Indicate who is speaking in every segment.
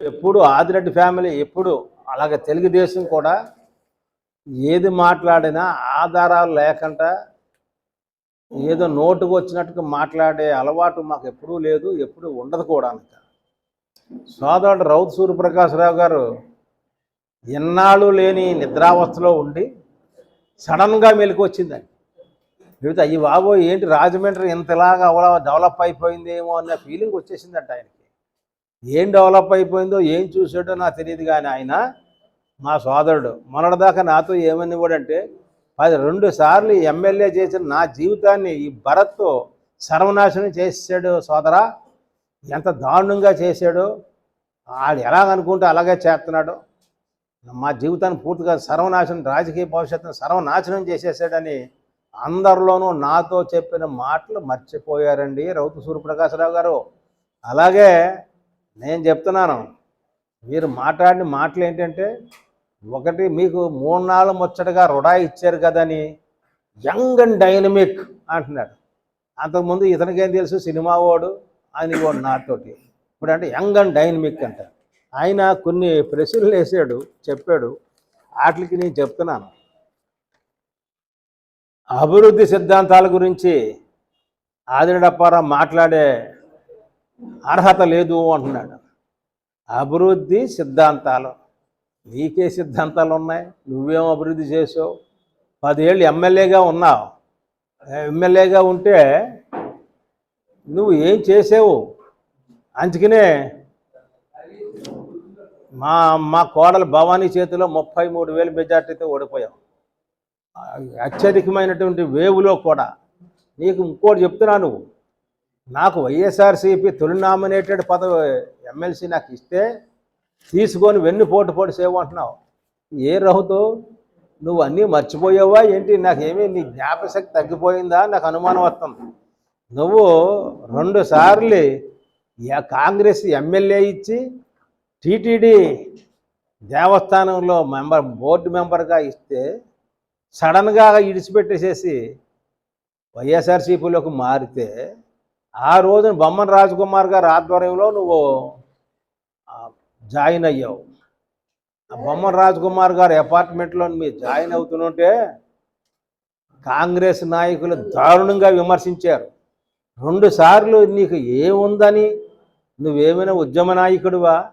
Speaker 1: ఎప్పుడు ఆదిరెడ్డి ఫ్యామిలీ ఎప్పుడు అలాగే తెలుగుదేశం కూడా ఏది మాట్లాడినా ఆధారాలు లేకుండా ఏదో నోటుకు వచ్చినట్టుగా మాట్లాడే అలవాటు మాకు ఎప్పుడూ లేదు ఎప్పుడూ ఉండదు కూడా అంత. సోదరుడు రౌత్ సూర్యప్రకాశ్రావు గారు ఎన్నాళ్ళు లేని నిద్రావస్థలో ఉండి సడన్గా మెలకు వచ్చిందండి లేకపోతే అయ్యి బాబో ఏంటి రాజమండ్రి ఇంతలాగా అవలా డెవలప్ అయిపోయిందేమో అన్న ఫీలింగ్ వచ్చేసిందంట ఆయనకి. ఏం డెవలప్ అయిపోయిందో ఏం చూసాడో నాకు తెలియదు కానీ ఆయన మా సోదరుడు. మొన్నటిదాకా నాతో ఏమని అంటే పది రెండు సార్లు ఎమ్మెల్యే చేసిన నా జీవితాన్ని ఈ భరత్తో సర్వనాశనం చేసాడు సోదరా. ఎంత దారుణంగా చేశాడు. వాడు ఎలాగనుకుంటే అలాగే చేస్తున్నాడు. మా జీవితాన్ని పూర్తిగా సర్వనాశనం రాజకీయ భవిష్యత్తును సర్వనాశనం చేసేసాడని అందరిలోనూ నాతో చెప్పిన మాటలు మర్చిపోయారండి రౌతు సూర్యప్రకాశరావు గారు. అలాగే నేను చెప్తున్నాను మీరు మాట్లాడిన మాటలు ఏంటంటే ఒకటి మీకు మూడు నాలుగు ముచ్చటగా రుడా ఇచ్చారు కదని యంగ్ అండ్ డైనమిక్ అంటున్నాడు. అంతకుముందు ఇతనికేం తెలుసు? సినిమా వాడు ఆయన వాడు నాతోటి. ఇప్పుడు అంటే యంగ్ అండ్ డైనమిక్ అంట. ఆయన కొన్ని ప్రశ్నలు వేసాడు చెప్పాడు. వాటికి నేను చెప్తున్నాను. అభివృద్ధి సిద్ధాంతాల గురించి ఆదిరడప్పారా మాట్లాడే అర్హత లేదు అంటున్నాడు. అభివృద్ధి సిద్ధాంతాలు. నీకే సిద్ధాంతాలు ఉన్నాయి. నువ్వేం అభివృద్ధి చేసావు? పదేళ్ళు ఎమ్మెల్యేగా ఉన్నావు. ఎమ్మెల్యేగా ఉంటే నువ్వు ఏం చేసావు? అందుకనే మా మా కోడలు భవానీ చేతిలో ముప్పై మూడు వేలు మెజార్టీతో ఓడిపోయాం. అత్యధికమైనటువంటి వేవులో కూడా నీకు ఇంకోటి చెప్తున్నా నువ్వు. నాకు వైఎస్ఆర్సీపీ తొలి నామినేటెడ్ పదవి ఎమ్మెల్సీ నాకు ఇస్తే తీసుకొని వెన్ను పోటు పోటు చేయమంటున్నావు ఏ రహుతో నువ్వు అన్నీ మర్చిపోయావా? ఏంటి? నాకేమీ నీ జ్ఞాపశక్తి తగ్గిపోయిందా? నాకు అనుమానం వస్తుంది. నువ్వు రెండు సార్లు కాంగ్రెస్ ఎమ్మెల్యే ఇచ్చి టీటీడీ దేవస్థానంలో మెంబర్ బోర్డు మెంబర్గా ఇస్తే సడన్గా ఇడిచిపెట్టేసేసి వైఎస్ఆర్సీపీలోకి మారితే ఆ రోజున బొమ్మన్ రాజకుమార్ గారి ఆధ్వర్యంలో నువ్వు జాయిన్ అయ్యావు. ఆ బొమ్మన రాజకుమార్ గారి అపార్ట్మెంట్లో మీరు జాయిన్ అవుతుంటే కాంగ్రెస్ నాయకులు దారుణంగా విమర్శించారు. రెండుసార్లు నీకు ఏముందని? నువ్వేమైనా ఉద్యమ నాయకుడివా?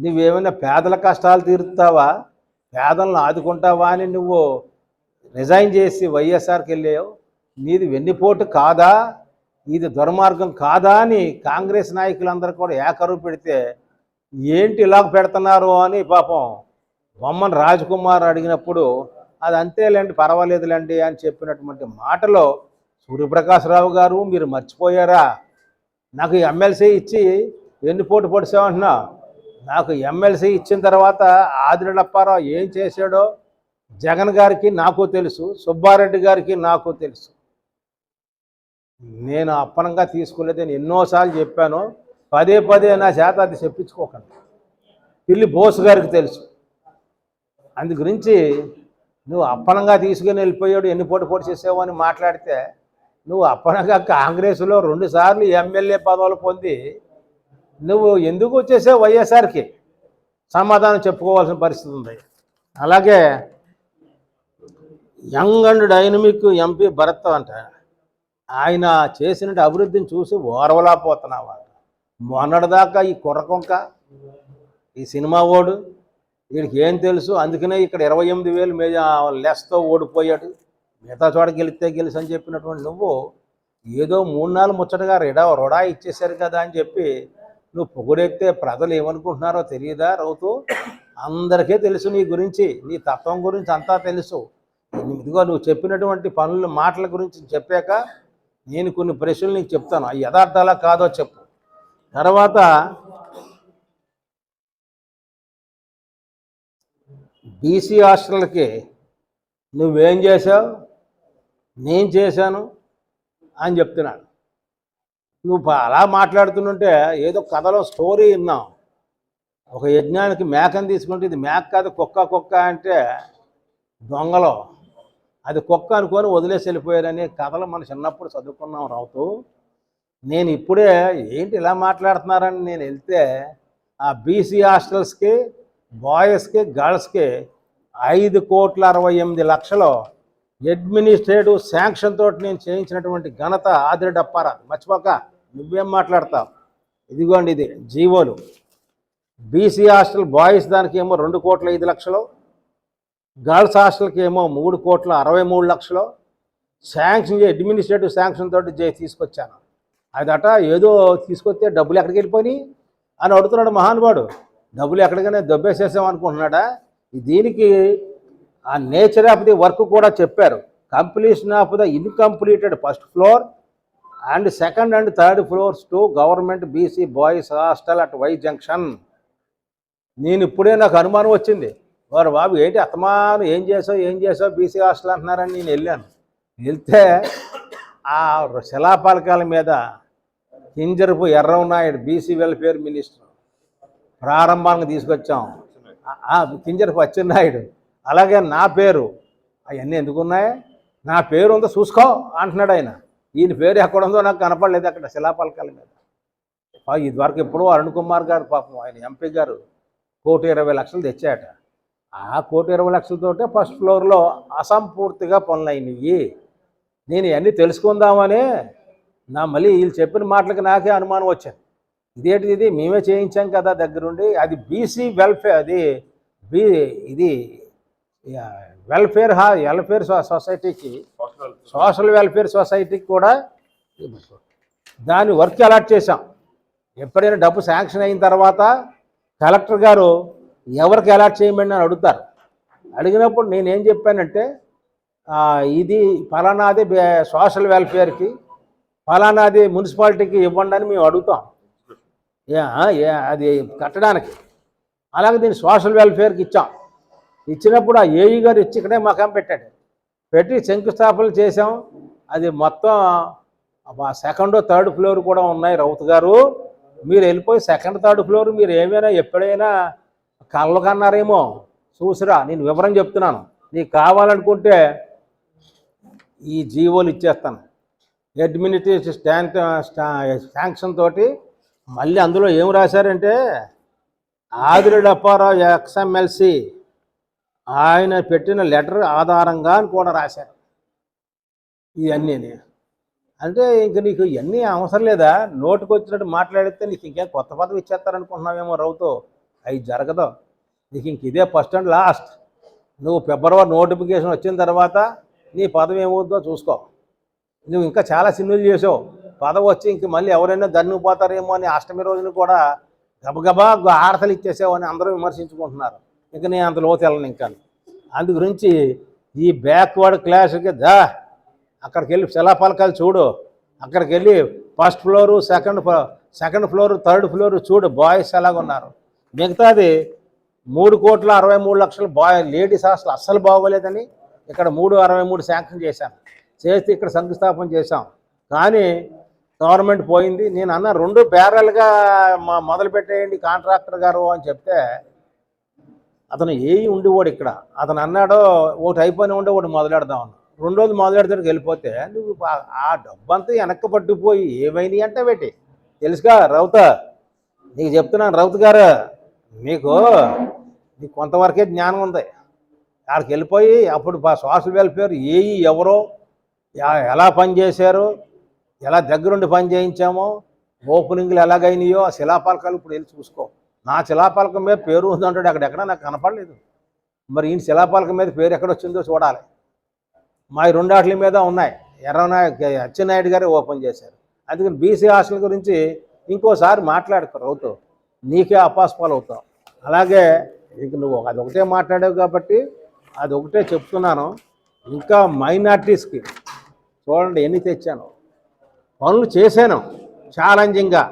Speaker 1: నువ్వేమైనా పేదల కష్టాలు తీరుతావా? పేదలను ఆదుకుంటావా అని నువ్వు రిజైన్ చేసి వైఎస్ఆర్కి వెళ్ళావు. నీది వెన్నుపోటు కాదా? ఇది దుర్మార్గం కాదా అని కాంగ్రెస్ నాయకులందరూ కూడా ఏకరువు పెడితే ఏంటి ఇలాగ పెడుతున్నారు అని పాపం బొమ్మన్ రాజ్కుమార్ అడిగినప్పుడు అది అంతేలేండి పర్వాలేదులేండి అని చెప్పినటువంటి మాటలో సూర్యప్రకాశ్రావు గారు మీరు మర్చిపోయారా? నాకు ఎమ్మెల్సీ ఇచ్చి ఎన్ని పోటు పొడిచామంటున్నా నాకు ఎమ్మెల్సీ ఇచ్చిన తర్వాత ఆదిరడప్పారావు ఏం చేశాడో జగన్ గారికి నాకు తెలుసు సుబ్బారెడ్డి గారికి నాకు తెలుసు. నేను అప్పనంగా తీసుకోలేదని ఎన్నోసార్లు చెప్పాను. పదే పదే నా చేత అది చెప్పించుకోకండి. పిల్లి బోసు గారికి తెలుసు. అందు గురించి నువ్వు అప్పనంగా తీసుకుని వెళ్ళిపోయాడు ఎన్ని పోటీ పోటీ చేసావు అని మాట్లాడితే నువ్వు అప్పనంగా కాంగ్రెస్లో రెండు సార్లు ఎమ్మెల్యే పదవులు పొంది నువ్వు ఎందుకు వచ్చేసావు వైఎస్ఆర్కి? సమాధానం చెప్పుకోవాల్సిన పరిస్థితి ఉంది. అలాగే young and dynamic MP Bharat అంట. ఆయన చేసిన అభివృద్ధిని చూసి ఓర్వలాపోతున్నావా మొన్నటిదాకా ఈ కుర్రకొంక ఈ సినిమా ఓడు వీడికి ఏం తెలుసు? అందుకనే ఇక్కడ ఇరవై ఎనిమిది వేలు మే లెస్తో ఓడిపోయాడు. మిగతా చోట గెలిస్తే గెలిచి అని చెప్పినటువంటి నువ్వు ఏదో మూడు నాలుగు ముచ్చటగా రిడా రుడా ఇచ్చేశారు కదా అని చెప్పి నువ్వు పొగుడెత్తే ప్రజలు ఏమనుకుంటున్నారో తెలియదా రౌతు? అందరికీ తెలుసు నీ గురించి నీ తత్వం గురించి అంతా తెలుసు. ఇదిగో నువ్వు చెప్పినటువంటి పనుల మాటల గురించి చెప్పాక నేను కొన్ని ప్రశ్నలు నీకు చెప్తాను. అవి యథార్థాలా కాదో చెప్పు. తర్వాత బీసీ హాస్టల్కి నువ్వేం చేశావు? నేను చేశాను అని చెప్తున్నాడు. నువ్వు అలా మాట్లాడుతుంటే ఏదో కథలో స్టోరీ విన్నావు. ఒక యజ్ఞానికి మేకని తీసుకుంటే ఇది మేక కాదు కుక్క కుక్క అంటే దొంగలో. అది కుక్క అనుకొని వదిలేసి వెళ్ళిపోయారని కథలు మనం చిన్నప్పుడు చదువుకున్నాం రావుతూ. నేను ఇప్పుడే ఏంటి ఇలా మాట్లాడుతున్నారని నేను వెళ్తే ఆ బీసీ హాస్టల్స్కి బాయ్స్కి గర్ల్స్కి ఐదు కోట్ల అరవై ఎనిమిది లక్షలు అడ్మినిస్ట్రేటివ్ శాంక్షన్ తోటి నేను చేయించినటువంటి ఘనత ఆదిరెడ్డి డప్పారా. మర్చిపోక నువ్వేం మాట్లాడతావు? ఇదిగోండి ఇది జీవోలు. బీసీ హాస్టల్ బాయ్స్ దానికి ఏమో రెండు కోట్ల ఐదు లక్షలు గర్ల్స్ హాస్టల్కి ఏమో మూడు కోట్ల అరవై మూడు లక్షలు శాంక్షన్ చే- అడ్మినిస్ట్రేటివ్ శాంక్షన్ తోటి చే- తీసుకొచ్చాను. అదట ఏదో తీసుకొస్తే డబ్బులు ఎక్కడికి వెళ్ళిపోయి అని అడుగుతున్నాడు మహానుభావుడు. డబ్బులు ఎక్కడికైనా దొబ్బేసేసాం అనుకుంటున్నాడా? దీనికి ఆ నేచర్ ఆఫ్ ది వర్క్ కూడా చెప్పారు. Completion of the incompleted first floor and second and third floors to government BC boys hostel at Y junction. నేను ఇప్పుడే నాకు అనుమానం వచ్చింది. వారు బాబు ఏంటి అత్తమాను ఏం చేసావు ఏం చేసావు బీసీ హాస్టల్ అంటున్నారని నేను వెళ్ళాను. వెళ్తే ఆ శిలాపాలకాల మీద Kinjarapu Yerrannaidu BC welfare minister. ప్రారంభానికి తీసుకొచ్చాం. కింజరపు అచ్చెన్నాయుడు. అలాగే నా పేరు. అవన్నీ ఎందుకున్నాయి? నా పేరు ఉందో చూసుకో అంటున్నాడు ఆయన. ఈయన పేరు ఎక్కడ ఉందో నాకు కనపడలేదు అక్కడ శిలాపలకాల మీద. ఇదివరకు ఎప్పుడో అరుణ్ కుమార్ గారు పాపం ఆయన ఎంపీ గారు కోటి ఇరవై లక్షలు తెచ్చాట ఆ కోటి ఇరవై లక్షలతోటే ఫస్ట్ ఫ్లోర్లో అసంపూర్తిగా పనులైనవి. నేను ఇవన్నీ తెలుసుకుందామని నా మళ్ళీ వీళ్ళు చెప్పిన మాటలకు నాకే అనుమానం వచ్చింది ఇదేంటిది ఇది? మేమే చేయించాం కదా దగ్గరుండి. అది బీసీ వెల్ఫేర్ అది బీ ఇది వెల్ఫేర్ హా వెల్ఫేర్ సొసైటీకి సోషల్ వెల్ఫేర్ సొసైటీకి కూడా దాని వర్క్ అలాట్ చేశాం. ఎప్పుడైనా డబ్బు శాంక్షన్ అయిన తర్వాత కలెక్టర్ గారు ఎవరికి అలాట్ చేయమని అని అడుగుతారు. అడిగినప్పుడు నేనేం చెప్పానంటే ఇది ఫలానాది సోషల్ వెల్ఫేర్కి ఫలానాది మున్సిపాలిటీకి ఇవ్వండి అని మేము అడుగుతాం. అది కట్టడానికి. అలాగే దీన్ని సోషల్ వెల్ఫేర్కి ఇచ్చాం. ఇచ్చినప్పుడు ఆ ఏఈ గారు ఇచ్చి ఇక్కడే మకం పెట్టాడు. పెట్టి శంకుస్థాపనలు చేసాం అది మొత్తం సెకండ్ థర్డ్ ఫ్లోర్ కూడా ఉన్నాయి రౌత్ గారు. మీరు వెళ్ళిపోయి సెకండ్ థర్డ్ ఫ్లోర్ మీరు ఏమైనా ఎప్పుడైనా కళ్ళు కన్నారేమో? చూసిరా నేను వివరం చెప్తున్నాను. నీకు కావాలనుకుంటే ఈ జీవోలు ఇచ్చేస్తాను. అడ్మినిస్ట్రేటివ్ స్టాండ్ శాంక్షన్ తోటి మళ్ళీ అందులో ఏం రాశారంటే ఆదిరెడ్డి అప్పారావు ఎక్స్ఎంఎల్సి ఆయన పెట్టిన లెటర్ ఆధారంగా అని కూడా రాశారు. ఇవన్నీ అంటే ఇంక నీకు ఇవన్నీ అవసరం లేదా? నోటుకు వచ్చినట్టు మాట్లాడితే నీకు ఇంకేం కొత్త పదవి ఇచ్చేస్తారనుకుంటున్నావేమో రౌతో. అవి జరగదు. నీకు ఇంక ఇదే ఫస్ట్ అండ్ లాస్ట్ నువ్వు ఫిబ్రవరి నోటిఫికేషన్ వచ్చిన తర్వాత నీ పదవి ఏమవుతుందో చూసుకో. నువ్వు ఇంకా చాలా సినిమాలు చేసావు. పదవి వచ్చి ఇంక మళ్ళీ ఎవరైనా దన్నుపోతారేమో అని అష్టమి రోజున కూడా గబగబా ఆడతలు ఇచ్చేసావు అని అందరూ విమర్శించుకుంటున్నారు. ఇంక నేను అంత లోతు వెళ్ళను ఇంకా. అందు గురించి ఈ బ్యాక్వర్డ్ క్లాస్కి దా. అక్కడికి వెళ్ళి శిలాపలకాలు చూడు. అక్కడికి వెళ్ళి first floor second floor second floor third floor చూడు. బాయ్స్ ఎలాగున్నారు? మిగతాది మూడు కోట్ల అరవై మూడు లక్షలు బా లేడీస్ హాస్టల్ అస్సలు బాగోలేదని ఇక్కడ మూడు అరవై మూడు శాంక్షన్ చేశాను చేస్తే ఇక్కడ శంకుస్థాపన చేశాం. కానీ గవర్నమెంట్ పోయింది. నేను అన్న రెండు ప్యారల్గా మా మొదలు పెట్టేయండి కాంట్రాక్టర్ గారు అని చెప్తే అతను ఏ ఉండేవాడు ఇక్కడ. అతను అన్నాడు ఒకటి అయిపోయిన ఉండే ఒకటి మొదలెడదాం అన్న. రెండు రోజులు మొదలెడతానికి వెళ్ళిపోతే నువ్వు ఆ- డబ్బంతా వెనక్కి పట్టుకుపోయి ఏమైంది అంటే పెట్టి తెలుసుగా రౌత నీకు చెప్తున్నాను రౌత్ గారు. మీకు నీకు కొంతవరకే జ్ఞానం ఉంది. అక్కడికి వెళ్ళిపోయి అప్పుడు పా- సోషల్ వెల్ఫేర్ ఏఈ ఎవరో ఎలా పనిచేశారు ఎలా దగ్గరుండి పని చేయించామో ఓపెనింగ్లు ఎలాగైనాయో ఆ శిలాపాలకాలు ఇప్పుడు వెళ్ళి చూసుకో. నా శిలాపాలకం మీద పేరు ఉందంటాడు అక్కడ ఎక్కడ నాకు కనపడలేదు. మరి ఈయన శిలాపాలకం మీద పేరు ఎక్కడ వచ్చిందో చూడాలి. మా రెండాటి రెండు మీద ఉన్నాయి. ఎర్రనాయ అచ్చెన్నాయుడు గారే ఓపెన్ చేశారు. అందుకని బీసీ హాస్టల్ గురించి ఇంకోసారి మాట్లాడుకో రౌతు. నీకే అపాస్పాలు అవుతావు. అలాగే ఇక నువ్వు అది ఒకటే మాట్లాడావు కాబట్టి అది ఒకటే చెప్తున్నాను. ఇంకా మైనార్టీస్కి చూడండి ఎన్ని తెచ్చాను. పనులు చేశాను ఛాలెంజింగ్గా.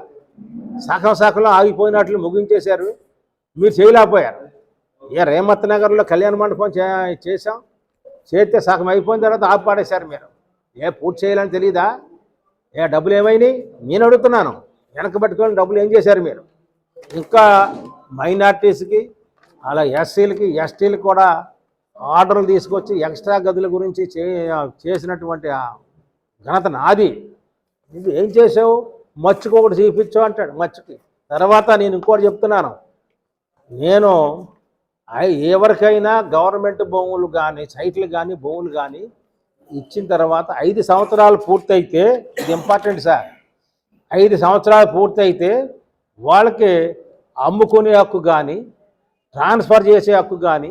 Speaker 1: సగం సగంలో ఆగిపోయినట్లు ముగించేశారు. మీరు చేయలేకపోయారు. ఏ రేమత్ నగర్లో కళ్యాణ మండపం చే చేశాం. చేస్తే సగం అయిపోయిన తర్వాత ఆపాడేశారు మీరు. ఏ పూర్తి చేయాలని తెలియదా ఏ డబ్బులు ఏమైనాయి? నేను అడుగుతున్నాను. వెనక పట్టుకొని డబ్బులు ఏం చేశారు మీరు? ఇంకా మైనార్టీస్కి అలా ఎస్సీలకి ఎస్టీలకి కూడా ఆర్డర్లు తీసుకొచ్చి ఎక్స్ట్రా గదుల గురించి చే చేసినటువంటి ఘనత నాది. నువ్వు ఏం చేసావు? మచ్చుకు ఒకటి చూపించావు అంటాడు మచ్చుకి. తర్వాత నేను ఇంకోటి చెప్తున్నాను. నేను ఐ- ఎవరికైనా గవర్నమెంట్ భూములు కానీ సైట్లు కానీ భూములు కానీ ఇచ్చిన తర్వాత ఐదు సంవత్సరాలు పూర్తయితే ఇది ఇంపార్టెంట్ సార్ ఐదు సంవత్సరాలు పూర్తయితే వాళ్ళకి అమ్ముకునే హక్కు కానీ ట్రాన్స్ఫర్ చేసే హక్కు కానీ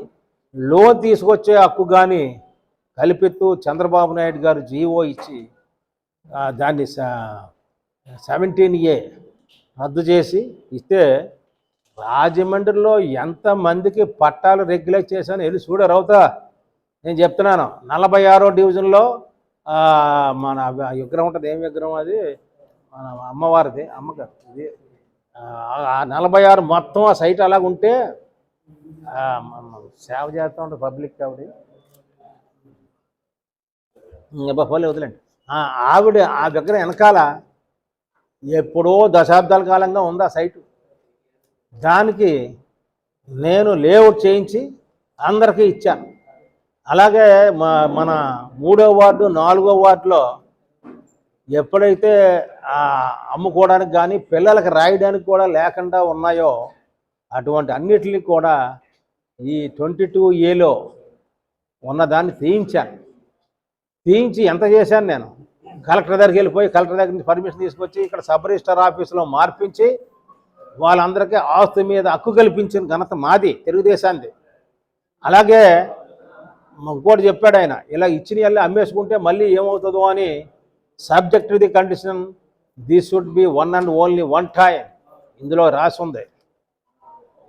Speaker 1: లోన్ తీసుకొచ్చే హక్కు కానీ కల్పిస్తూ చంద్రబాబు నాయుడు గారు జీవో ఇచ్చి దాన్ని సెవెంటీన్ ఏ రద్దు చేసి ఇస్తే రాజమండ్రిలో ఎంతమందికి పట్టాలు రెగ్యులేట్ చేశాను వెళ్ళి చూడరు అవుతా నేను చెప్తున్నాను నలభై ఆరో డివిజన్లో మన విగ్రహం ఉంటుంది ఏం విగ్రహం అది? మన అమ్మవారిది అమ్మగారు ఇది ఆ, నలభై ఆరు మొత్తం ఆ సైట్ అలాగ ఉంటే ఆ, మ- మ- సేవ చేస్తూ ఉంటుంది పబ్లిక్ ఆవిడ ఇంకా పోలే వదిలేండి. ఆవిడ ఆ విగ్రహం వెనకాల ఎప్పుడో దశాబ్దాల కాలంగా ఉంది ఆ సైటు. దానికి నేను లేఅవుట్ చేయించి అందరికీ ఇచ్చాను. అలాగే మన మూడో వార్డు నాలుగో వార్డులో ఎప్పుడైతే అమ్ముకోవడానికి కానీ పిల్లలకి రాయడానికి కూడా లేకుండా ఉన్నాయో అటువంటి అన్నిటిని కూడా ఈ ట్వంటీ టూ ఏలో ఉన్నదాన్ని తీయించాను. తీయించి ఎంత చేశాను నేను? కలెక్టర్ దగ్గరికి వెళ్ళిపోయి కలెక్టర్ దగ్గర నుంచి పర్మిషన్ తీసుకొచ్చి ఇక్కడ సబ్ రిజిస్టర్ ఆఫీసులో మార్పించి వాళ్ళందరికీ ఆస్తి మీద హక్కు కల్పించిన ఘనత మాది తెలుగుదేశాన్ని అలాగే ఇంకోటి చెప్పాడు ఆయన ఇలా ఇచ్చిన వెళ్ళి అమ్మేసుకుంటే మళ్ళీ ఏమవుతుందో అని subject the condition this should be one and only one time ఇందులో రాసి ఉంది.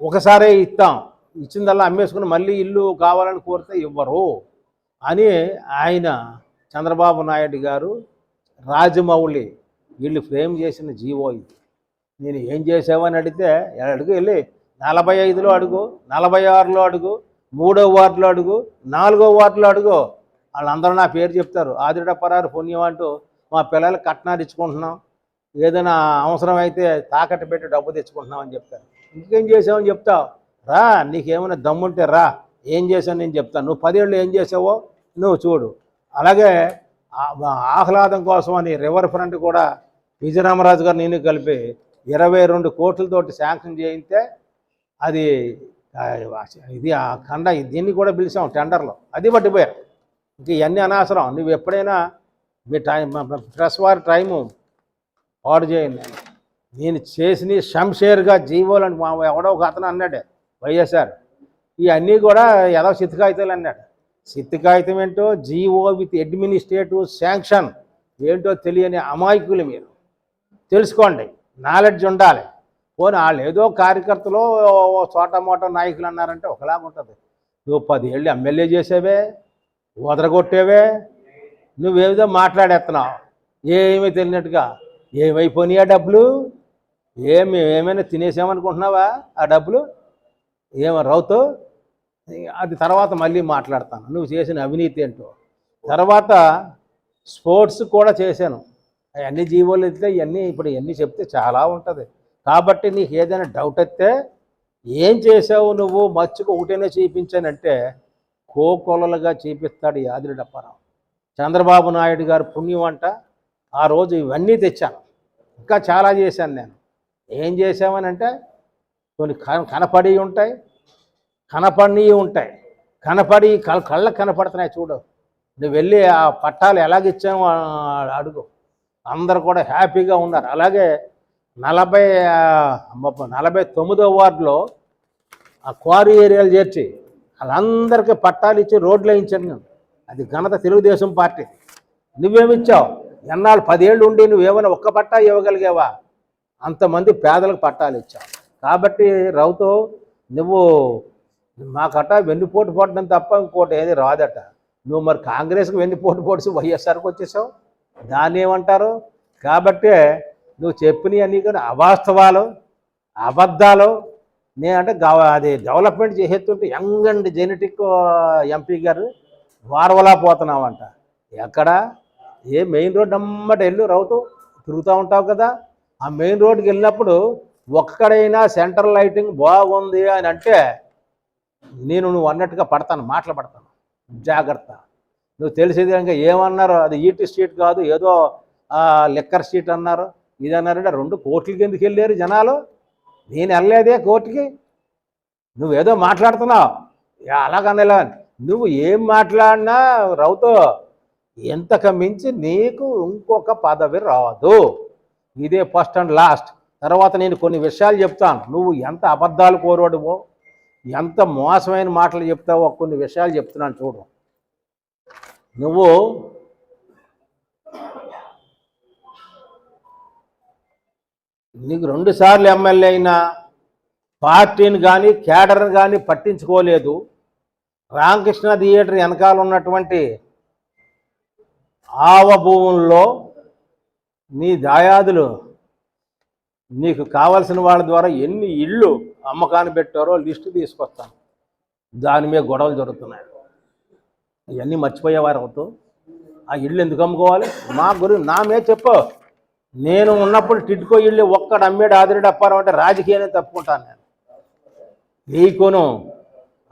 Speaker 1: ఒకసారే ఇస్తాం. ఇచ్చిందల్లా అమ్మేసుకుని మళ్ళీ ఇల్లు కావాలని కోరితే ఇవ్వరు. అని ఆయన చంద్రబాబు నాయుడు గారు రాజమౌళి వీళ్ళు ఫ్రేమ్ చేసిన జీవో ఇది. నేను ఏం చేసావని అడిగితే అడుగు వెళ్ళి నలభై ఐదులో అడుగు నలభై ఆరులో అడుగు మూడో వార్డులో అడుగు నాలుగో వార్డులో అడుగు. వాళ్ళందరూ నా పేరు చెప్తారు. ఆదిడపరారు పుణ్యం అంటూ మా పిల్లలకి కట్నాలు ఇచ్చుకుంటున్నాం. ఏదైనా అవసరం అయితే తాకట్టు పెట్టి డబ్బు తెచ్చుకుంటున్నాం అని చెప్తారు. ఇంకేం చేసావని చెప్తావు? రా నీకేమైనా దమ్ముంటే రా. ఏం చేసావు నేను చెప్తాను. నువ్వు పదేళ్ళు ఏం చేసావో నువ్వు చూడు. అలాగే ఆహ్లాదం కోసం అని రివర్ ఫ్రంట్ కూడా విజయరామరాజు గారు నేను కలిపి ఇరవై రెండు కోట్లతోటి శాంక్షన్ చేయితే అది ఇది ఆ కండ దీన్ని కూడా పిలిచాం టెండర్లో. అది పట్టిపోయారు. ఇంక ఇవన్నీ అనవసరం. నువ్వు ఎప్పుడైనా మీ టైం ఫ్రెష్ వారి టైము పాడు చేయండి. నేను చేసిన శంషేర్గా జీవోలని మా ఎవడో ఒక అతను అన్నాడు వైఎస్ఆర్. ఇవన్నీ కూడా ఏదో సిద్ధ కాగితాలు అన్నాడు. చిత్తు కాగితం ఏంటో జీవో విత్ అడ్మినిస్ట్రేటివ్ శాంక్షన్ ఏంటో తెలియని అమాయకులు మీరు. తెలుసుకోండి నాలెడ్జ్ ఉండాలి. పోనీ వాళ్ళు ఏదో కార్యకర్తలు చోట మోట నాయకులు అన్నారంటే ఒకలాగా ఉంటుంది నువ్వు పదేళ్ళు ఎమ్మెల్యే చేసేవే వదరగొట్టేవే నువ్వేమిదో మాట్లాడేస్తున్నావు? ఏమీ తెలియనట్టుగా. ఏమైపోయినాయి ఆ డబ్బులు? ఏమి ఏమైనా తినేసామనుకుంటున్నావా ఆ డబ్బులు? ఏమో రౌతు అది తర్వాత మళ్ళీ మాట్లాడతాను. నువ్వు చేసిన అవినీతి ఏంటో. తర్వాత స్పోర్ట్స్ కూడా చేశాను. అవన్నీ జీవోలు అయితే ఇవన్నీ ఇప్పుడు ఇవన్నీ చెప్తే చాలా ఉంటుంది. కాబట్టి నీకు ఏదైనా డౌట్ వస్తే ఏం చేసావు నువ్వు? మచ్చుకు ఒకటైనా చూపించానంటే కోకొలలుగా చూపిస్తాడు యాదిరి డప్పారావు చంద్రబాబు నాయుడు గారు పుణ్యం అంట. ఆ రోజు ఇవన్నీ తెచ్చాను. ఇంకా చాలా చేశాను నేను. ఏం చేసామనంటే కొన్ని కనపడి ఉంటాయి కనపడి ఉంటాయి. కనపడి కళ్ళ కళ్ళకు కనపడుతున్నాయి చూడు. నువ్వు వెళ్ళి ఆ పట్టాలు ఎలాగిచ్చామో అడుగు. అందరు కూడా హ్యాపీగా ఉన్నారు. అలాగే నలభై నలభై తొమ్మిదో వార్డులో ఆ క్వారీ ఏరియాలు చేర్చి వాళ్ళందరికీ పట్టాలు ఇచ్చి రోడ్లు వేయించాను నేను. అది ఘనత తెలుగుదేశం పార్టీ. నువ్వేమిచ్చావు? ఎన్నాళ్ళు పదేళ్ళు ఉండి నువ్వేమైనా ఒక్క పట్టా ఇవ్వగలిగావా? అంతమంది పేదలకు పట్టాలు ఇచ్చావు. కాబట్టి రౌతు నువ్వు మా కట్ట వెన్నుపోటు పోవడం తప్ప ఇంకోటి ఏది రాదట. నువ్వు మరి కాంగ్రెస్కి వెన్నుపోటు పోటీ వైఎస్ఆర్కి వచ్చేసావు? దాన్ని ఏమంటారు? కాబట్టి నువ్వు చెప్పినవన్నీ కానీ అవాస్తవాలు అబద్ధాలు. నేనంటే గవ అది డెవలప్మెంట్ చేసేస్తుంటే యంగ్ అండ్ జెనెటిక్ ఎంపీ గారు వారవలా పోతున్నావంట. ఎక్కడ? ఏ మెయిన్ రోడ్ అమ్మట వెళ్ళు రౌతు. తిరుగుతూ ఉంటావు కదా. ఆ మెయిన్ రోడ్కి వెళ్ళినప్పుడు ఒక్కడైనా సెంటర్ లైటింగ్ బాగుంది అని అంటే నేను నువ్వు అన్నట్టుగా పడతాను మాటలు పడతాను. జాగ్రత్త. నువ్వు తెలిసేది ఇంకా ఏమన్నారు? అది ఈటీ స్ట్రీట్ కాదు ఏదో లిక్కర్ స్ట్రీట్ అన్నారు. ఇది అన్నారంటే రెండు కోట్లకి ఎందుకు వెళ్ళారు జనాలు? నేను వెళ్ళలేదే కోర్టుకి. నువ్వేదో మాట్లాడుతున్నావు. యా, నువ్వు ఏం మాట్లాడినా రౌతో ఎంతకు మించి నీకు ఇంకొక పదవి రాదు. ఇదే ఫస్ట్ అండ్ లాస్ట్. తర్వాత నేను కొన్ని విషయాలు చెప్తాను. నువ్వు ఎంత అబద్ధాలు కోరడువో ఎంత మోసమైన మాటలు చెప్తావో కొన్ని విషయాలు చెప్తున్నాను చూడు. నువ్వు నీకు రెండుసార్లు ఎమ్మెల్యే అయినా పార్టీని కానీ కేడర్ని కానీ పట్టించుకోలేదు. రామకృష్ణ థియేటర్ వెనకాల ఉన్నటువంటి ఆవ భూముల్లో నీ దాయాదులు నీకు కావలసిన వాళ్ళ ద్వారా ఎన్ని ఇళ్ళు అమ్మకాన్ని పెట్టారో లిస్టు తీసుకొస్తాను. దాని మీద గొడవలు జరుగుతున్నాయి. ఇవన్నీ మర్చిపోయేవారు అవుతూ ఆ ఇల్లు ఎందుకు అమ్ముకోవాలి? మా గురి నా మీద చెప్పు. నేను ఉన్నప్పుడు టిడ్కో ఇళ్ళు ఒక్కడు అమ్మేడు ఆదిరెడ్డి అప్పారావు అంటే రాజకీయాన్ని తప్పుకుంటాను నేను. నీకును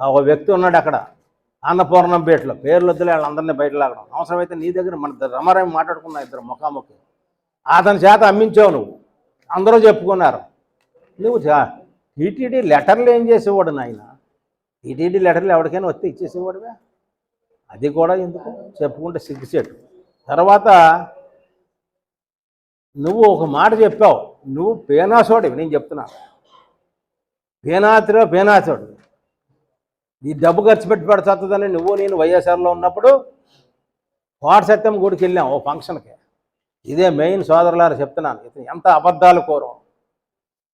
Speaker 1: ఒక వ్యక్తి ఉన్నాడు అక్కడ అన్నపూర్ణం పేటలో. పేర్లు వద్దులే వాళ్ళందరినీ బయట లాగడం. అవసరమైతే నీ దగ్గర మన రమారామి మాట్లాడుకున్నా ఇద్దరు ముఖాముఖి. అతని చేత అమ్మించావు నువ్వు. అందరూ చెప్పుకున్నారు. నువ్వు టీటీడీ లెటర్లు ఏం చేసేవాడు నాయన? టీటీడీ లెటర్లు ఎవరికైనా వస్తే ఇచ్చేసేవాడుగా అది కూడా ఎందుకు? చెప్పుకుంటే సిగ్గుసేటు తర్వాత నువ్వు ఒక మాట చెప్పావు. నువ్వు పేనాసోడివి నేను చెప్తున్నా. పేనాతిలో పేనాసోడివి. ఈ డబ్బు ఖర్చు పెట్టి పెడతాదని నువ్వు నేను వైఎస్ఆర్లో ఉన్నప్పుడు కోటసత్యం గుడికి వెళ్ళాం ఓ ఫంక్షన్కి. ఇదే మెయిన్ సోదరులారు చెప్తున్నాను ఇతను ఎంత అబద్ధాలు కోరం.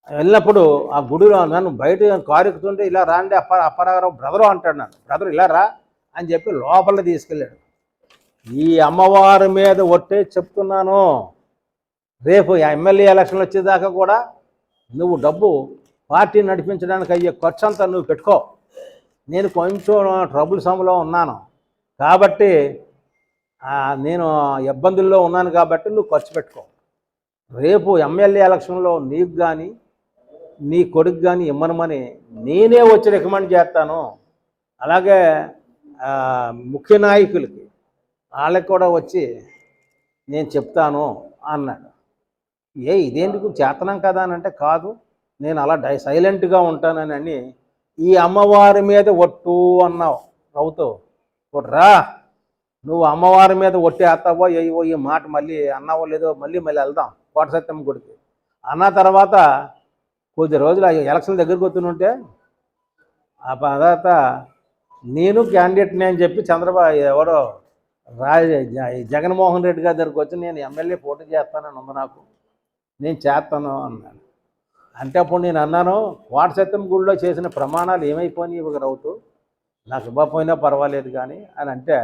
Speaker 1: వెళ్ళినప్పుడు ఆ గుడిలో నన్ను బయట కారు ఎక్కుతుంటే ఇలా రాండి అప్ప అప్పారావు బ్రదరు అంటాడు నన్ను బ్రదర్ ఇలా రా అని చెప్పి లోపల తీసుకెళ్ళాడు. ఈ అమ్మవారి మీద ఒట్టే చెప్తున్నాను. రేపు ఎమ్మెల్యే ఎలక్షన్లు వచ్చేదాకా కూడా నువ్వు డబ్బు పార్టీ నడిపించడానికి అయ్యే ఖర్చు అంతా నువ్వు పెట్టుకో. నేను కొంచెం ట్రబుల్ సమ్లో ఉన్నాను. కాబట్టి నేను ఇబ్బందుల్లో ఉన్నాను కాబట్టి నువ్వు ఖర్చు పెట్టుకో. రేపు ఎమ్మెల్యే ఎలక్షన్లో నీకు కానీ నీ కొడుకు కానీ ఇమ్మనమని నేనే వచ్చి రికమెండ్ చేస్తాను. అలాగే ముఖ్య నాయకులకి వాళ్ళకి కూడా వచ్చి నేను చెప్తాను అన్నాడు. ఏ ఇదేందుకు చేతనం కదా అని అంటే కాదు. నేను అలా డై సైలెంట్గా ఉంటానని అని ఈ అమ్మవారి మీద ఒట్టు అన్నావు. అవుతూ రా నువ్వు అమ్మవారి మీద ఒట్టేస్తావో ఏవో ఈ మాట మళ్ళీ అన్నావో లేదో మళ్ళీ మళ్ళీ వెళ్దాం. కోట సత్యం గుడికి. అన్న తర్వాత కొద్ది రోజులు ఎలక్షన్ దగ్గరికి వస్తుంటే ఆ తర్వాత నేను క్యాండిడేట్ని అని చెప్పి చంద్రబాబు ఎవడో రాజ జగన్మోహన్ రెడ్డి గారి దగ్గరకు వచ్చి నేను ఎమ్మెల్యే పోటీ చేస్తానని ఉంది నాకు. నేను చేస్తాను అన్నాను అంటే అప్పుడు నేను అన్నాను కోట గుడిలో చేసిన ప్రమాణాలు ఏమైపోయినాయి ఇవి రౌతు? నాకు ఇవ్వకపోయినా పర్వాలేదు కానీ అని అంటే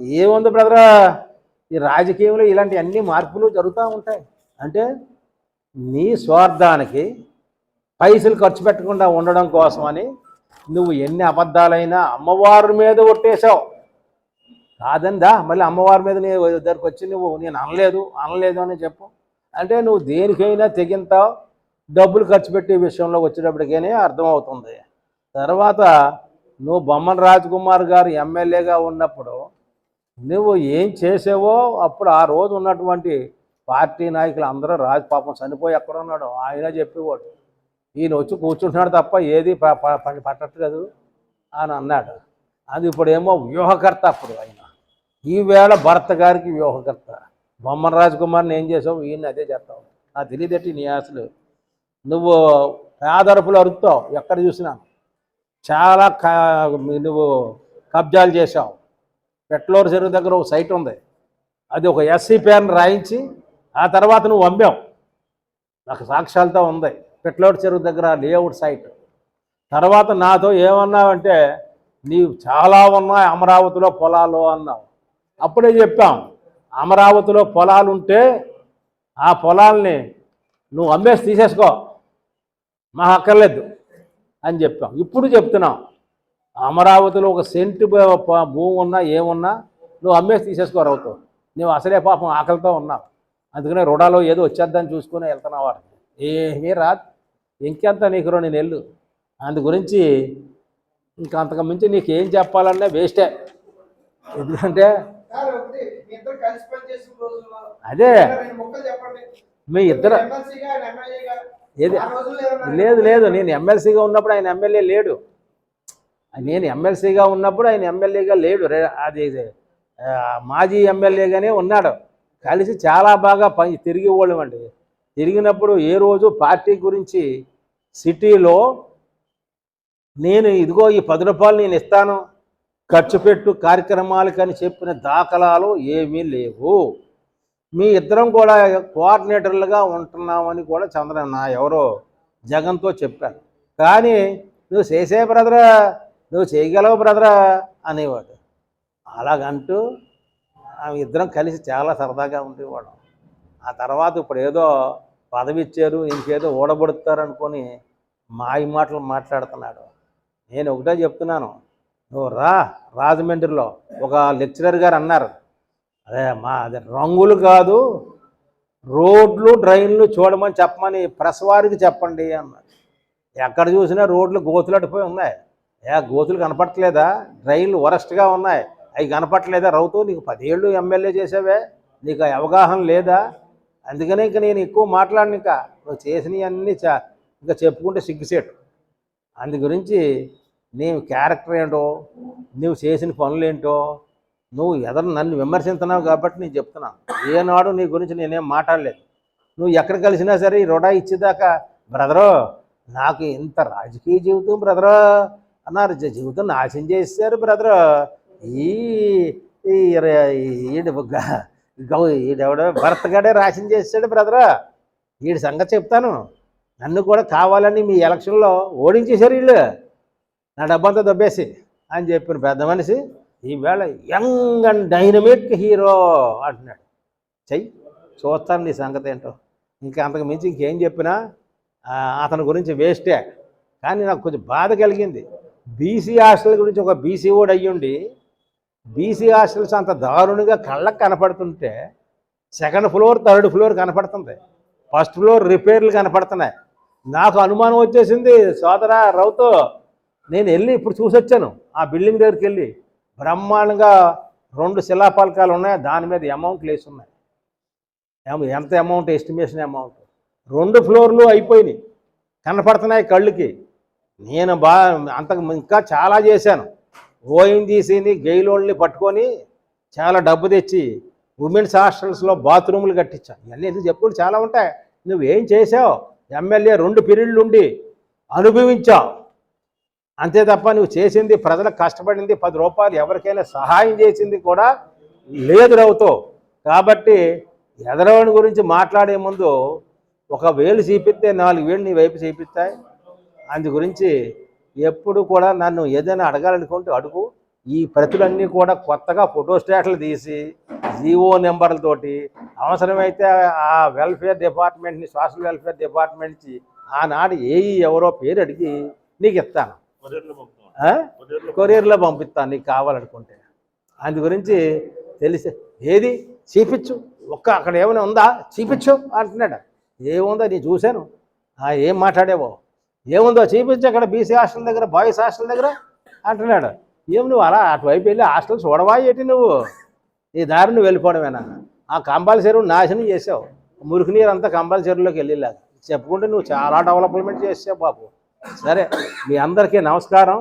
Speaker 1: ఏముంది బ్రదరా? ఈ రాజకీయంలో ఇలాంటి అన్ని మార్పులు జరుగుతూ ఉంటాయి. అంటే నీ స్వార్థానికి పైసలు ఖర్చు పెట్టకుండా ఉండడం కోసమని నువ్వు ఎన్ని అబద్ధాలైనా అమ్మవారి మీద కొట్టేశావు కాదందా? మళ్ళీ అమ్మవారి మీద నీ దగ్గరకు వచ్చి నువ్వు నేను అనలేదు అనలేదు అని చెప్పు. అంటే నువ్వు దేనికైనా తెగింతావు. డబ్బులు ఖర్చు పెట్టే విషయంలో వచ్చేటప్పటికేనే అర్థమవుతుంది. తర్వాత నువ్వు బొమ్మన రాజకుమార్ గారు ఎమ్మెల్యేగా ఉన్నప్పుడు నువ్వు ఏం చేసావో అప్పుడు ఆ రోజు ఉన్నటువంటి పార్టీ నాయకులు అందరూ రాజు పాపం చనిపోయి ఎక్కడ ఉన్నాడు ఆయన చెప్పేవాడు. ఈయన వచ్చి కూర్చుంటున్నాడు తప్ప ఏది ప- ప- పని పట్టట్లేదు అని అన్నాడు. అది ఇప్పుడేమో వ్యూహకర్త అప్పుడు ఆయన. ఈవేళ భర్త గారికి వ్యూహకర్త. బొమ్మన్ రాజకుమార్ని ఏం చేసావు? ఈయన అదే చేస్తావు. నాకు తెలియదట్టి నీ అసలు నువ్వు పేదరపులు అరుపుతావు ఎక్కడ చూసినా. చాలా నువ్వు కబ్జాలు చేశావు. పెట్లోర్ చెరువు దగ్గర ఒక సైట్ ఉంది. అది ఒక ఎస్సీ పేరుని రాయించి ఆ తర్వాత నువ్వు అమ్మావు. నాకు సాక్ష్యాలతో ఉంది. పెట్లోర్ చెరువు దగ్గర లేఅవుట్ సైట్. తర్వాత నాతో ఏమన్నావంటే నీవు చాలా ఉన్నాయి అమరావతిలో పొలాలు అన్నావు. అప్పుడే చెప్పాం అమరావతిలో పొలాలు ఉంటే ఆ పొలాల్ని నువ్వు అమ్మేసి తీసేసుకో. మాకు అక్కర్లేదు అని చెప్పాం. ఇప్పుడు చెప్తున్నాం. అమరావతిలో ఒక సెంటు భూమి ఉన్నా ఏమున్నా నువ్వు అమ్మేసి తీసేసుకోరవుతావు నువ్వు అసలే పాపం ఆకలితో ఉన్నావు. అందుకనే రుణాలు ఏదో వచ్చేద్దని చూసుకుని వెళ్తున్నావు వాడికి ఏమీ రాదు. ఇంకెంత నీకు రెండు నెల్లు? అందు గురించి ఇంకా అంతకు మించి నీకు ఏం చెప్పాలన్నా వేస్టే. ఎందుకంటే అదే. మీ ఇద్దరు ఏది? లేదు లేదు. నేను ఎమ్మెల్సీగా ఉన్నప్పుడు ఆయన ఎమ్మెల్యే లేడు. నేను ఎమ్మెల్సీగా ఉన్నప్పుడు ఆయన ఎమ్మెల్యేగా లేడు. అది మాజీ ఎమ్మెల్యేగానే ఉన్నాడు. కలిసి చాలా బాగా పని తిరిగి అండి. తిరిగినప్పుడు ఏ రోజు పార్టీ గురించి సిటీలో నేను ఇదిగో ఈ పది రూపాయలు నేను ఇస్తాను. ఖర్చు పెట్టు కార్యక్రమాలకని చెప్పిన దాఖలాలు ఏమీ లేవు. మీ ఇద్దరం కూడా కోఆర్డినేటర్లుగా ఉంటున్నామని కూడా చంద్రన్న నా ఎవరో జగన్తో చెప్పాను కానీ నువ్వు చేసే బ్రదరా నువ్వు చేయగలవు బ్రదరా అనేవాడు. అలాగంటూ ఆమె ఇద్దరం కలిసి చాలా సరదాగా ఉండేవాడు ఆ తర్వాత ఇప్పుడు ఏదో పదవి ఇచ్చారు ఇంకేదో ఓడబడుతారు అనుకొని మాయ మాటలు మాట్లాడుతున్నాడు. నేను ఒకటే చెప్తున్నాను. నువ్వు రా రాజమండ్రిలో ఒక లెక్చరర్ గారు అన్నారు. అదే మా అది రంగులు కాదు. రోడ్లు డ్రైన్లు చూడమని చెప్పమని ప్రెస్ వారికి చెప్పండి అన్నారు ఎక్కడ చూసినా రోడ్లు గోతులడిపోయి ఉన్నాయి. ఏ గోతులు కనపడట్లేదా? డ్రైన్లు వరస్ట్గా ఉన్నాయి. అవి కనపట్లేదా రౌతు నీకు పదేళ్ళు ఎమ్మెల్యే చేసావే? నీకు అవగాహన లేదా? అందుకనే ఇంక నేను ఎక్కువ మాట్లాడిన ఇంకా. నువ్వు చేసినవన్నీ చా ఇంకా చెప్పుకుంటే సిగ్గుసేటు అందు గురించి నీవు క్యారెక్టర్ ఏంటో నువ్వు చేసిన పనులు ఏంటో నువ్వు ఎదరు నన్ను విమర్శించినావు కాబట్టి నేను చెప్తున్నాను ఏనాడు నీ గురించి నేనేం మాట్లాడలేదు. నువ్వు ఎక్కడ కలిసినా సరే ఈ రుడా ఇచ్చేదాకా బ్రదరు నాకు ఇంత రాజకీయ జీవితం బ్రదరు అన్నారు జీవితం నాశనం చేశారు బ్రదరు. ఈ ఈడు ఈడెవడో భర్తగాడే రాశం చేశాడు బ్రదరు. వీడి సంగతి చెప్తాను. నన్ను కూడా కావాలని మీ ఎలక్షన్లో ఓడించేశారు వీళ్ళు. నా డబ్బంతా దబ్బేసి అని చెప్పిన పెద్ద మనిషి. ఈవేళ యంగ్ అండ్ డైనమిక్ హీరో అంటున్నాడు. చెయ్యి చూస్తాను నీ సంగతి ఏంటో. ఇంకా అంతకు మించి ఇంకేం చెప్పినా అతని గురించి వేస్టే. కానీ నాకు కొంచెం బాధ కలిగింది. బీసీ హాస్టల్ గురించి ఒక బీసీ ఓడి అయ్యుండి బీసీ హాస్టల్స్ అంత దారుణంగా కళ్ళకు కనపడుతుంటే సెకండ్ ఫ్లోర్ థర్డ్ ఫ్లోర్ కనపడుతుంది. ఫస్ట్ ఫ్లోర్ రిపేర్లు కనపడుతున్నాయి. నాకు అనుమానం వచ్చేసింది సోదర రౌతో నేను వెళ్ళి ఇప్పుడు చూసొచ్చాను ఆ బిల్డింగ్ దగ్గరికి వెళ్ళి. బ్రహ్మాండంగా రెండు శిలాపలకాలు ఉన్నాయి. దాని మీద అమౌంట్లు వేసి ఉన్నాయి. ఎంత అమౌంట్ ఎస్టిమేషన్ అమౌంట్ రెండు ఫ్లోర్లు అయిపోయినాయి. కనపడుతున్నాయి కళ్ళుకి. నేను బా అంతకు ఇంకా చాలా చేశాను. ఓఎన్జీసీని గెయిలోళ్ళని పట్టుకొని చాలా డబ్బు తెచ్చి ఉమెన్స్ హాస్టల్స్లో బాత్రూములు కట్టించాను ఇవన్నీ ఎందుకు చెప్పులు చాలా ఉంటాయి. నువ్వేం చేసావు? ఎమ్మెల్యే రెండు పీరియడ్లు ఉండి అనుభవించావు. అంతే తప్ప నువ్వు చేసింది ప్రజలకు కష్టపడింది పది రూపాయలు ఎవరికైనా సహాయం చేసింది కూడా లేదు రవుతో కాబట్టి ఎదరవని గురించి మాట్లాడే ముందు ఒక వేలు చూపిస్తే నాలుగు వేలు నీ వైపు చూపిస్తాయి. అందు గురించి ఎప్పుడు కూడా నన్ను ఏదైనా అడగాలనుకుంటే అడుగు. ఈ ప్రతులన్నీ కూడా కొత్తగా ఫోటోస్టాట్లు తీసి జీవో నెంబర్లతోటి అవసరమైతే ఆ వెల్ఫేర్ డిపార్ట్మెంట్ని సోషల్ వెల్ఫేర్ డిపార్ట్మెంట్ నుంచి ఆనాడు ఏఈ ఎవరో పేరు అడిగి నీకు ఇస్తాను. కొరియర్లో పంపిస్తాను నీకు కావాలనుకుంటే. అందు గురించి తెలిసి ఏది? చూపించు. ఒక్క అక్కడ ఏమైనా ఉందా? చూపించు అంటున్నాడు. ఏముందో నేను చూశాను. ఏం మాట్లాడేవో? ఏముందో చూపించు అక్కడ బీసీ హాస్టల్ దగ్గర బాయ్స్ హాస్టల్ దగ్గర అంటున్నాడు. ఏం నువ్వు అలా అటువైపు వెళ్ళి హాస్టల్ చూడవా ఏంటి నువ్వు? నీ దారి నువ్వు వెళ్ళిపోవడమేనా ఆ కంబాల చెరువు నాశనం చేసావు. మురికి నీరు అంతా కంబాల చెరువులోకి వెళ్ళేలాగా చెప్పుకుంటే నువ్వు చాలా డెవలప్మెంట్ చేసావు బాబు. సరే మీ అందరికీ నమస్కారం.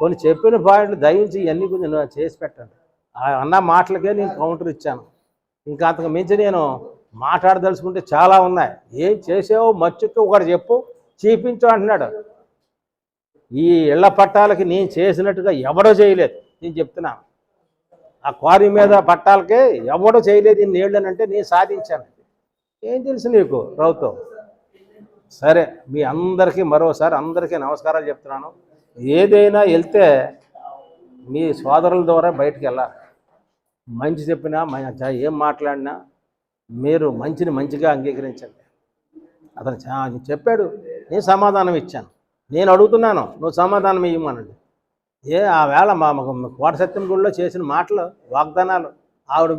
Speaker 1: కొన్ని చెప్పిన పాయింట్లు దయించి ఇవన్నీ కొంచెం చేసి పెట్టండి. అన్న మాటలకే నేను కౌంటర్ ఇచ్చాను. ఇంకా అంతకు మించి నేను మాట్లాడదలుచుకుంటే చాలా ఉన్నాయి. ఏం చేసావో మచ్చుకు ఒకటి చెప్పు చూపించు అంటున్నాడు. ఈ ఇళ్ళ పట్టాలకి నేను చేసినట్టుగా ఎవడో చేయలేదు. నేను చెప్తున్నాను ఆ క్వారీ మీద పట్టాలకే ఎవడో చేయలేదు. ఇన్ని ఏళ్ళు నేను సాధించాను. ఏం తెలుసు నీకు రౌతో సరే మీ అందరికీ మరోసారి అందరికీ నమస్కారాలు చెప్తున్నాను. ఏదైనా వెళ్తే మీ సోదరుల ద్వారా బయటికి వెళ్ళాలి. మంచి చెప్పినా మ- ఏం మాట్లాడినా మీరు మంచిని మంచిగా అంగీకరించండి. అతను చా చెప్పాడు నేను సమాధానం ఇచ్చాను. నేను అడుగుతున్నాను నువ్వు సమాధానం ఇవ్వమనండి. ఏ ఆ వేళ మా కోట సత్యం గుడిలో చేసిన మాటలు వాగ్దానాలు ఆవిడ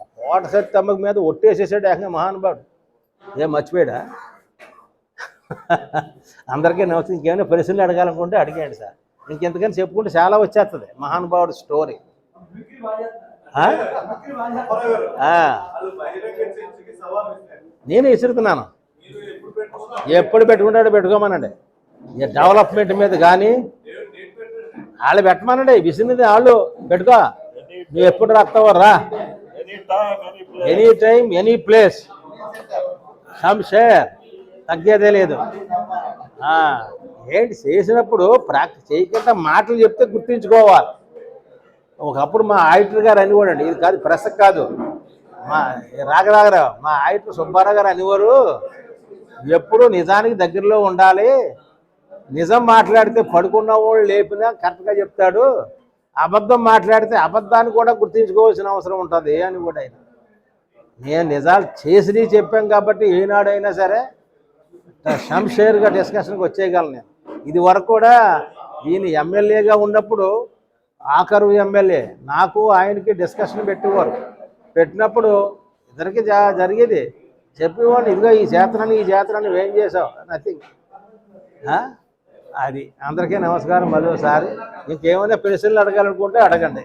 Speaker 1: కోట సత్యమ్మ మీద ఒట్టేసేసాడు ఏకంగా మహానుభావుడు. ఏం మర్చిపోయాడా? అందరికీ నమస్తే. ఇంకేమైనా ప్రశ్నలు అడగాలనుకుంటే అడిగాడు సార్. ఇంకెంతకని చెప్పుకుంటే చాలా వచ్చేస్తుంది. మహానుభావుడు స్టోరీ. నేనే విసురుతున్నాను. ఎప్పుడు పెట్టుకుంటాడో పెట్టుకోమనండి. ఈ డెవలప్మెంట్ మీద కానీ వాళ్ళు పెట్టమనండి. విసినది వాళ్ళు పెట్టుకో. నువ్వు ఎప్పుడు రాస్తావో రా. ఎనీ టైం ఎనీ ప్లేస్ షేర్ తగ్గేదే లేదు. ఏంటి చేసినప్పుడు ప్రాక్టీస్ చేయకుండా మాటలు చెప్తే గుర్తించుకోవాలి. ఒకప్పుడు మా ఆడిటర్ గారు అనేవాడండి ఇది కాదు ప్రెస్ కాదు. మా రాగరాగరావు మా ఆడిటర్ సుబ్బారావు గారు అనివారు ఎప్పుడు నిజానికి దగ్గరలో ఉండాలి నిజం మాట్లాడితే పడుకున్న వాళ్ళు లేపినా కరెక్ట్గా చెప్తాడు అబద్ధం మాట్లాడితే అబద్ధాన్ని కూడా గుర్తించుకోవాల్సిన అవసరం ఉంటుంది అని కూడా ఆయన. నేను నిజాలు చేసినవి చెప్పాం కాబట్టి ఏనాడైనా సరే షంషేర్గా డిస్కషన్కి వచ్చేయగలను నేను. ఇది వరకు కూడా ఈయన ఎమ్మెల్యేగా ఉన్నప్పుడు ఆఖరు ఎమ్మెల్యే నాకు ఆయనకి డిస్కషన్ పెట్టేవారు. పెట్టినప్పుడు ఇద్దరికి జ జరిగేది. చెప్పేవాడిని ఇదిగో ఈ చేతనని ఈ చేతనని ఏం చేసావు? నథింగ్ అది. అందరికీ నమస్కారం ఒకసారి ఇంకేమైనా ప్రశ్నలు అడగాలనుకుంటే అడగండి?